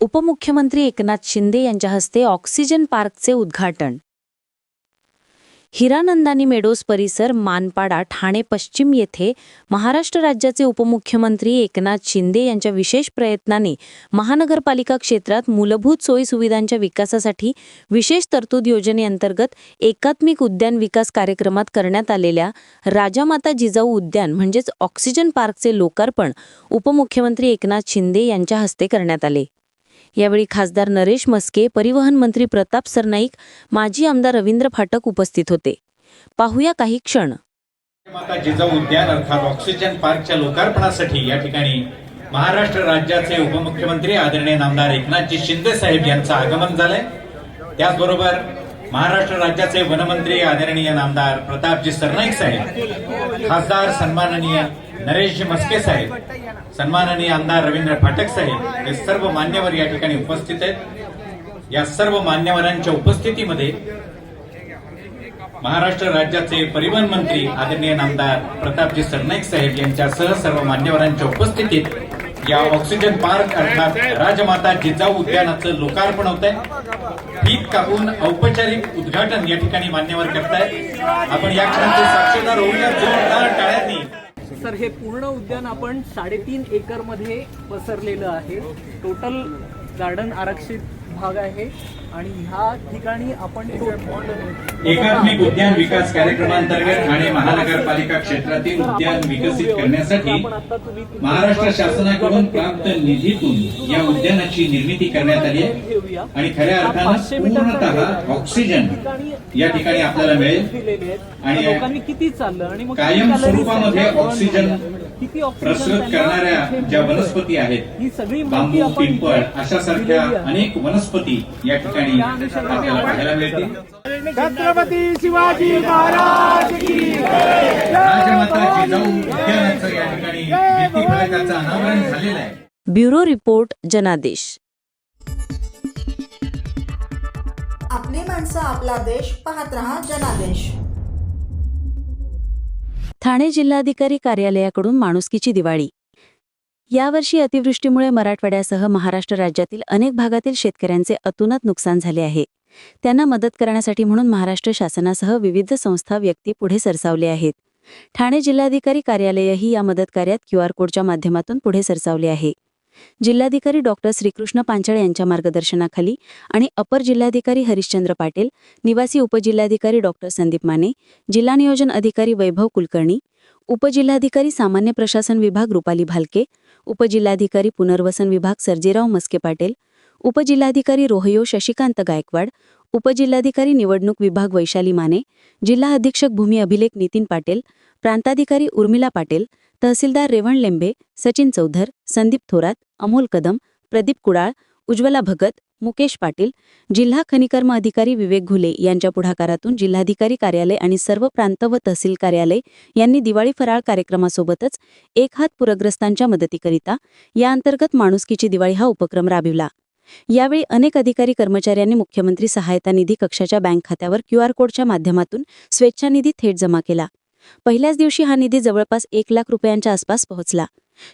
उपमुख्यमंत्री एकनाथ शिंदे यांच्या हस्ते ऑक्सिजन पार्कचे उद्घाटन. हिरानंदानी मेडोस परिसर मानपाडा ठाणे पश्चिम येथे महाराष्ट्र राज्याचे उपमुख्यमंत्री एकनाथ शिंदे यांच्या विशेष प्रयत्नाने महानगरपालिका क्षेत्रात मूलभूत सोयी सुविधांच्या विकासासाठी विशेष तरतूद योजनेअंतर्गत एकात्मिक उद्यान विकास कार्यक्रमात करण्यात आलेल्या राजामाता जिजाऊ उद्यान म्हणजेच ऑक्सिजन पार्कचे लोकार्पण उपमुख्यमंत्री एकनाथ शिंदे यांच्या हस्ते करण्यात आले. यावेळी खासदार नरेश मस्के परिवहन मंत्री प्रताप सरनाईक माजी आमदार रवींद्र फाटक उपस्थित होते. पाहूया काही क्षण. माता जिजाऊ उद्यान अर्थात ऑक्सिजन पार्कच्या लोकार्पणासाठी या ठिकाणी महाराष्ट्र राज्याचे उपमुख्यमंत्री आदरणीय नामदार एकनाथजी शिंदे साहेब यांचं आगमन झालंय. त्याचबरोबर महाराष्ट्र राज्याचे वनमंत्री आदरणीय नामदार प्रतापजी सरनाईक साहेब खासदार सन्माननीय नरेशजी मस्के साहेब सन्माननीय आमदार रवींद्र फाटक साहेब हे सर्व मान्यवर या ठिकाणी उपस्थित आहेत. या सर्व मान्यवरांच्या उपस्थितीमध्ये महाराष्ट्र राज्याचे परिवहन मंत्री आदरणीय नामदार प्रतापजी सरनाईक साहेब यांच्यासह सर्व मान्यवरांच्या उपस्थितीत या ऑक्सिजन पार्क अर्थात राजमाता जिजाऊ उद्यानाचं लोकार्पण होत आहे फीत कापून औपचारिक उद्घाटन या ठिकाणी मान्यवर करतायत. आपण या क्षणाचे साक्षीदार होऊया. जोरदार टाळ्या सर हे पूर्ण उद्यान आपण साडेतीन एकरमध्ये पसरलेलं आहे. टोटल गार्डन आरक्षित भाग आहे. आणि ह्या ठिकाणी आपण एकात्मिक उद्यान विकास कार्यक्रमांतर्गत ठाणे महानगरपालिका क्षेत्रातील उद्यान विकसित करण्यासाठी महाराष्ट्र शासनाकडून प्राप्त निधीतून या उद्यानाची निर्मिती करण्यात आली आहे. आणि खऱ्या अर्थानं पूर्णतः ऑक्सिजन या ठिकाणी आपल्याला मिळेल. आणि लोकांनी किती चाललं आणि कायम स्वरूपामध्ये ऑक्सिजन? किती त्यांना करणाऱ्या ज्या? वनस्पती आहेत ही सगळी माहिती बांबू आपण पिंपळ अशा सारख्या. अनेक वनस्पती या ठिकाणी आपल्याला पाहायला मिळतील. छत्रपती शिवाजी महाराज की राजमाता जिजाऊ उद्यानाचं या ठिकाणी भित्तीफलकाचं अनावरण झालेलं आहे. ब्युरो रिपोर्ट जनादेश. आपली माणसं आपला देश पाहत रहा जनादेश. ठाणे जिल्हाधिकारी कार्यालयाकडून माणुसकीची दिवाळी. यावर्षी अतिवृष्टीमुळे मराठवाड्यासह महाराष्ट्र राज्यातील अनेक भागातील शेतकऱ्यांचे अतुनात नुकसान झाले आहे. त्यांना मदत करण्यासाठी म्हणून महाराष्ट्र शासनासह विविध संस्था व्यक्ती पुढे सरसावले आहेत. ठाणे जिल्हाधिकारी कार्यालयही या मदत कार्यात क्यू आर कोडच्या माध्यमातून पुढे सरसावले आहे. जिल्हाधिकारी डॉक्टर श्रीकृष्ण पांचाळ यांच्या मार्गदर्शनाखाली आणि अपर जिल्हाधिकारी हरिश्चंद्र पाटील निवासी उपजिल्हाधिकारी डॉक्टर संदीप माने जिल्हा नियोजन अधिकारी वैभव कुलकर्णी उपजिल्हाधिकारी सामान्य प्रशासन विभाग रुपाली भालके उपजिल्हाधिकारी पुनर्वसन विभाग सर्जेराव मस्के पाटील उपजिल्हाधिकारी रोहयो शशिकांत गायकवाड उपजिल्हाधिकारी निवडणूक विभाग वैशाली माने जिल्हा अधीक्षक भूमी अभिलेख नितीन पाटील प्रांताधिकारी उर्मिला पाटील तहसीलदार रेवण लेंबे सचिन चौधर संदीप थोरात अमोल कदम प्रदीप कुडाळ उज्ज्वला भगत मुकेश पाटील जिल्हा खनिकर्म अधिकारी विवेक घुले यांच्या पुढाकारातून जिल्हाधिकारी कार्यालय आणि सर्व प्रांत व तहसील कार्यालय यांनी दिवाळी फराळ कार्यक्रमासोबतच एक हात पूरग्रस्तांच्या मदतीकरिता या अंतर्गत माणुसकीची दिवाळी हा उपक्रम राबविला. यावेळी अनेक अधिकारी कर्मचाऱ्यांनी मुख्यमंत्री सहायता निधी कक्षाच्या बँक खात्यावर क्यू आर कोडच्या माध्यमातून स्वेच्छानिधी थेट जमा केला. पहिल्याच दिवशी हा निधी जवळपास एक लाख रुपयांच्या आसपास पोहोचला.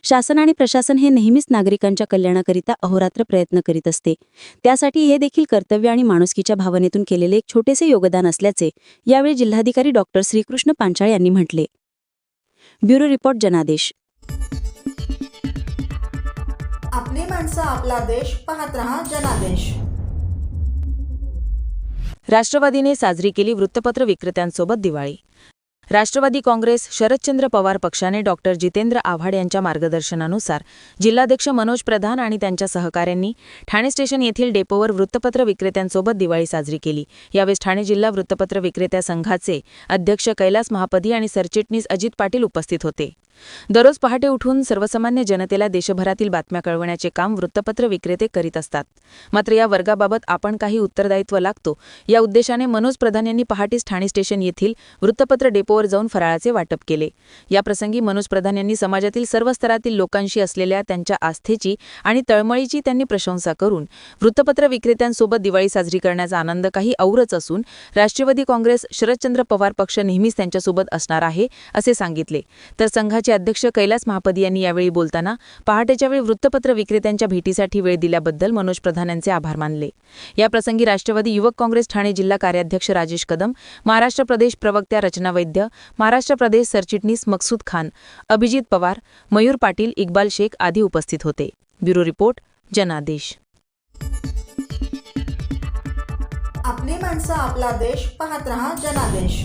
शासन आणि प्रशासन हे नेहमीच नागरिकांच्या कल्याणाकरिता अहोरात्र प्रयत्न करीत असते. त्यासाठी हे देखील कर्तव्य आणि माणुसकीच्या भावनेतून केलेले एक छोटेसे योगदान असल्याचे यावेळी जिल्हाधिकारी डॉक्टर श्रीकृष्ण पांचाळ यांनी म्हटले. ब्युरो रिपोर्ट जनादेश. माणसं आपला देश पाहत रहा जनादेश. राष्ट्रवादीने साजरी केली वृत्तपत्र विक्रेत्यांसोबत दिवाळी. राष्ट्रवादी काँग्रेस शरदचंद्र पवार पक्षाने डॉक्टर जितेंद्र आव्हाड यांच्या मार्गदर्शनानुसार जिल्हाध्यक्ष मनोज प्रधान आणि त्यांच्या सहकाऱ्यांनी ठाणे स्टेशन येथील डेपोवर वृत्तपत्र विक्रेत्यांसोबत दिवाळी साजरी केली. यावेळी ठाणे जिल्हा वृत्तपत्र विक्रेत्या संघाचे अध्यक्ष कैलास महापदी आणि सरचिटणीस अजित पाटील उपस्थित होते. दररोज पहाटे उठून सर्वसामान्य जनतेला देशभरातील बातम्या कळवण्याचे काम वृत्तपत्र विक्रेते करीत असतात. मात्र या वर्गाबाबत आपण काही उत्तरदायित्व लागतो. या उद्देशाने मनोज प्रधान यांनी पहाटेच ठाणे स्टेशन येथील वृत्तपत्र डेपोवर जाऊन फराळाचे वाटप केले. याप्रसंगी मनोज प्रधान यांनी समाजातील सर्व स्तरातील लोकांशी असलेल्या त्यांच्या आस्थेची आणि तळमळीची त्यांनी प्रशंसा करून वृत्तपत्र विक्रेत्यांसोबत दिवाळी साजरी करण्याचा आनंद काही औरच असून राष्ट्रवादी काँग्रेस शरदचंद्र पवार पक्ष नेहमीच त्यांच्यासोबत असणार आहे असे सांगितले. तर संघाचे संघाचे अध्यक्ष कैलास महापदी यांनी यावेळी बोलताना पहाटेच्या वेळी वृत्तपत्र विक्रेत्यांच्या भेटीसाठी वेळ दिल्याबद्दल मनोज प्रधान यांचे आभार मानले. याप्रसंगी राष्ट्रवादी युवक काँग्रेस ठाणे जिल्हा कार्याध्यक्ष राजेश कदम महाराष्ट्र प्रदेश प्रवक्त्या रचना वैद्य महाराष्ट्र प्रदेश सरचिटणीस मकसूद खान अभिजित पवार मयूर पाटील इक्बाल शेख आदी उपस्थित होते. ब्युरो रिपोर्ट जनादेश. आपली माणसं आपला देश पाहत रहा जनादेश.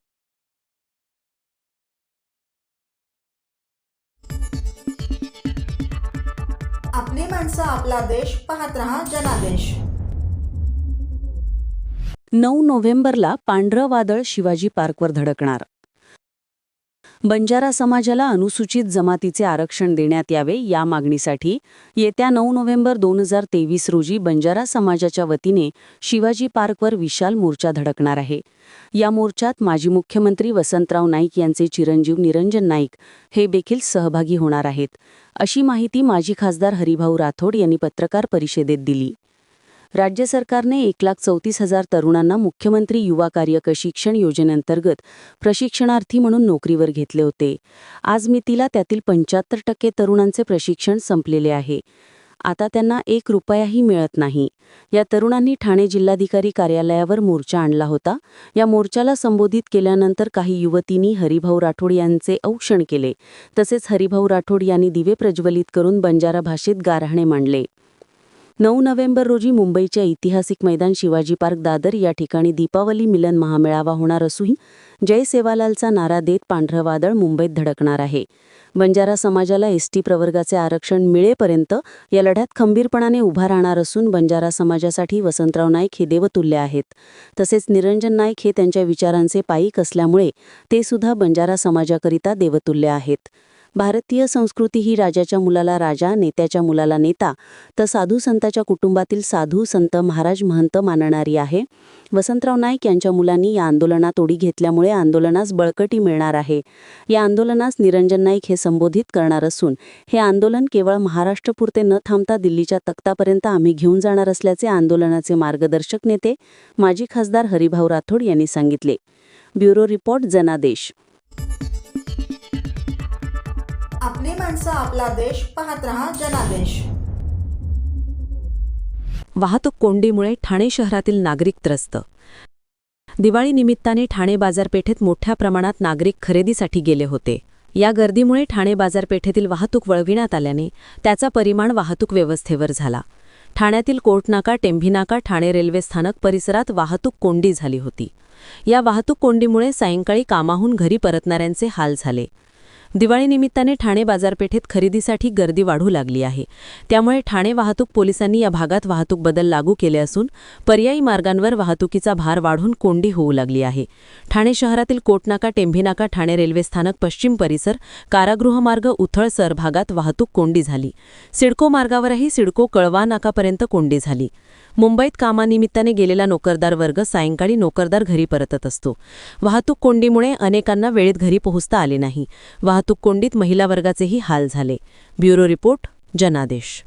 माणसं आपला देश पाहत रहा जनादेश. नऊ नोव्हेंबरला पांढरं वादळ शिवाजी पार्कवर धडकणार. बंजारा समाजाला अनुसूचित जमातीचे आरक्षण देण्यात यावे या मागणीसाठी येत्या नऊ नोव्हेंबर दोन हजार तेवीस रोजी बंजारा समाजाच्या वतीने शिवाजी पार्कवर विशाल मोर्चा धडकणार आहे. या मोर्चात माजी मुख्यमंत्री वसंतराव नाईक यांचे चिरंजीव निरंजन नाईक हे देखील सहभागी होणार आहेत. अशी माहिती माजी खासदार हरिभाऊ राठोड यांनी पत्रकार परिषदेत दिली. राज्य सरकारने एक लाख चौतीस हजार तरुणांना मुख्यमंत्री युवा कार्यक शिक्षण योजनेअंतर्गत प्रशिक्षणार्थी म्हणून नोकरीवर घेतले होते. आज मितीला त्यातील पंच्याहत्तर टक्के तरुणांचे प्रशिक्षण संपलेले आहे. आता त्यांना एक रुपयाही मिळत नाही. या तरुणांनी ठाणे जिल्हाधिकारी कार्यालयावर मोर्चा आणला होता. या मोर्चाला संबोधित केल्यानंतर काही युवतींनी हरिभाऊ राठोड यांचे औक्षण केले. तसेच हरिभाऊ राठोड यांनी दिवे प्रज्वलित करून बंजारा भाषेत गारहाणे मांडले. नऊ नोव्हेंबर रोजी मुंबईच्या ऐतिहासिक मैदान शिवाजी पार्क दादर या ठिकाणी दीपावली मिलन महामेळावा होणार असून जय सेवालालचा नारा देत पांढरं वादळ मुंबईत धडकणार आहे. बंजारा समाजाला एसटी प्रवर्गाचे आरक्षण मिळेपर्यंत या लढ्यात खंबीरपणाने उभा राहणार असून बंजारा समाजासाठी वसंतराव नाईक हे देवतुल्य आहेत. तसेच निरंजन नाईक हे त्यांच्या विचारांचे पायीक असल्यामुळे ते सुद्धा बंजारा समाजाकरिता देवतुल्य आहेत. भारतीय संस्कृती ही राजाच्या मुलाला राजा नेत्याच्या मुलाला नेता तर साधू संताच्या कुटुंबातील साधू संत महाराज महंत मानणारी आहे. वसंतराव नाईक यांच्या मुलांनी या आंदोलनात उडी घेतल्यामुळे आंदोलनास बळकटी मिळणार आहे. या आंदोलनास निरंजन नाईक हे संबोधित करणार असून हे आंदोलन केवळ महाराष्ट्रपुरते न थांबता दिल्लीच्या तख्तापर्यंत आम्ही घेऊन जाणार असल्याचे आंदोलनाचे मार्गदर्शक नेते माजी खासदार हरिभाऊ राठोड यांनी सांगितले. ब्युरो रिपोर्ट जनादेश. आपली माणसं आपला देश पाहत रहा जनादेश. वाहतूक कोंडीमुळे ठाणे शहरातील नागरिक त्रस्त. दिवाळी निमित्ताने ठाणे बाजारपेठेत मोठ्या प्रमाणात नागरिक खरेदीसाठी गेले होते. या गर्दीमुळे ठाणे बाजारपेठेतील वाहतूक वळविण्यात आल्याने त्याचा परिमाण वाहतूक व्यवस्थेवर झाला. ठाण्यातील कोर्टनाका टेंभीनाका ठाणे रेल्वे स्थानक परिसरात वाहतूक कोंडी झाली होती. या वाहतूक कोंडीमुळे सायंकाळी कामाहून घरी परतणाऱ्यांचे हाल झाले. दिवाळीनिमित्ताने ठाणे बाजारपेठेत खरेदीसाठी गर्दी वाढू लागली आहे. त्यामुळे ठाणे वाहतूक पोलिसांनी या भागात वाहतूक बदल लागू केले असून पर्यायी मार्गांवर वाहतुकीचा भार वाढून कोंडी होऊ लागली आहे. ठाणे शहरातील कोटनाका टेंभीनाका ठाणे रेल्वे स्थानक पश्चिम परिसर कारागृहमार्ग उथळसर भागात वाहतूक कोंडी झाली. सिडको मार्गावरही सिडको कळवा नाकापर्यंत कोंडी झाली. मुंबईत कामानिमित्ताने गेलेला नोकरदार वर्ग सायंकाळी नोकरदार घरी परतत असतो. वाहतूक कोंडीमुळे अनेकांना वेळेत घरी पोहोचता आले नाही. वाहतूक कोंडीत महिला वर्गाचेही हाल झाले. ब्युरो रिपोर्ट जनादेश.